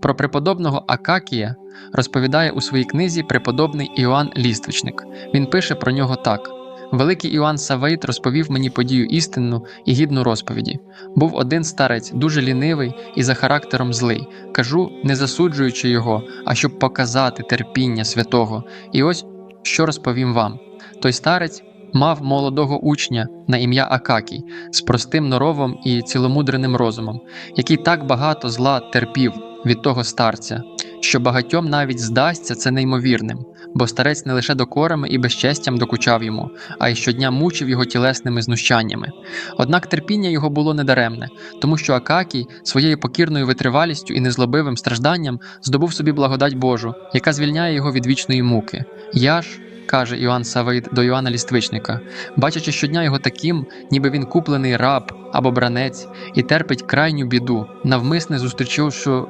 Про преподобного Акакія розповідає у своїй книзі преподобний Іоанн Ліствичник. Він пише про нього так: Великий Іоанн Саваїт розповів мені подію істинну і гідну розповіді. Був один старець, дуже лінивий і за характером злий. Кажу, не засуджуючи його, а щоб показати терпіння святого. І ось що розповім вам: той старець мав молодого учня на ім'я Акакій з простим норовом і ціломудреним розумом, який так багато зла терпів від того старця, що багатьом навіть здасться це неймовірним, бо старець не лише докорами і безчестям докучав йому, а й щодня мучив його тілесними знущаннями. Однак терпіння його було недаремне, тому що Акакій своєю покірною витривалістю і незлобивим стражданням здобув собі благодать Божу, яка звільняє його від вічної муки. Я ж. Каже Іоанн Саваїд до Іоанна Ліствичника, бачачи щодня його таким, ніби він куплений раб або бранець, і терпить крайню біду, навмисне зустрічавши,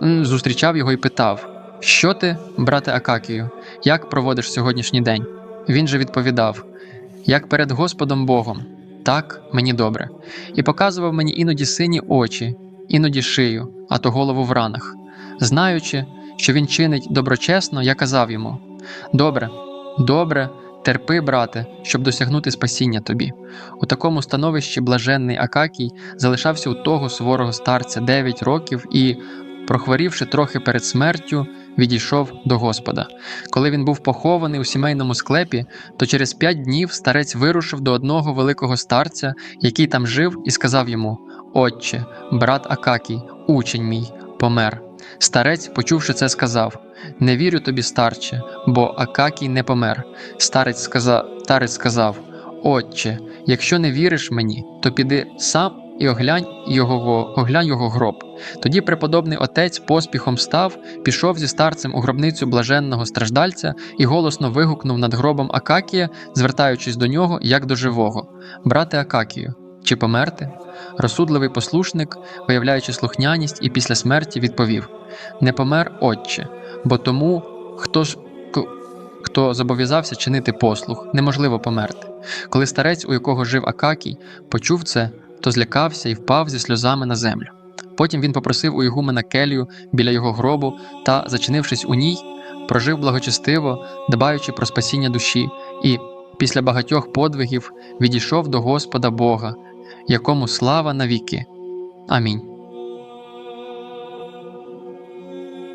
зустрічав його і питав: Що ти, брате Акакію, як проводиш сьогоднішній день? Він же відповідав: Як перед Господом Богом, так мені добре, і показував мені іноді сині очі, іноді шию, а то голову в ранах. Знаючи, що він чинить доброчесно, я казав йому: Добре, добре, терпи, брате, щоб досягнути спасіння тобі. У такому становищі блаженний Акакій залишався у того суворого старця 9 років і, прохворівши трохи перед смертю, відійшов до Господа. Коли він був похований у сімейному склепі, то через п'ять днів старець вирушив до одного великого старця, який там жив, і сказав йому: Отче, брат Акакій, учень мій, помер. Старець, почувши це, сказав: Не вірю тобі, старче, бо Акакій не помер. Старець сказав, старець сказав: Отче, якщо не віриш мені, то піди сам і оглянь його, оглянь його гроб. Тоді преподобний отець поспіхом став, пішов зі старцем у гробницю блаженного страждальця і голосно вигукнув над гробом Акакія, звертаючись до нього як до живого: Брате Акакію, чи померти? Розсудливий послушник, виявляючи слухняність, і після смерті відповів: Не помер, отче, бо тому, хто ж хто зобов'язався чинити послуг, неможливо померти. Коли старець, у якого жив Акакій, почув це, то злякався і впав зі сльозами на землю. Потім він попросив у Ігумена келію біля його гробу та, зачинившись у ній, прожив благочестиво, дбаючи про спасіння душі, і після багатьох подвигів відійшов до Господа Бога, якому слава навіки. Амінь.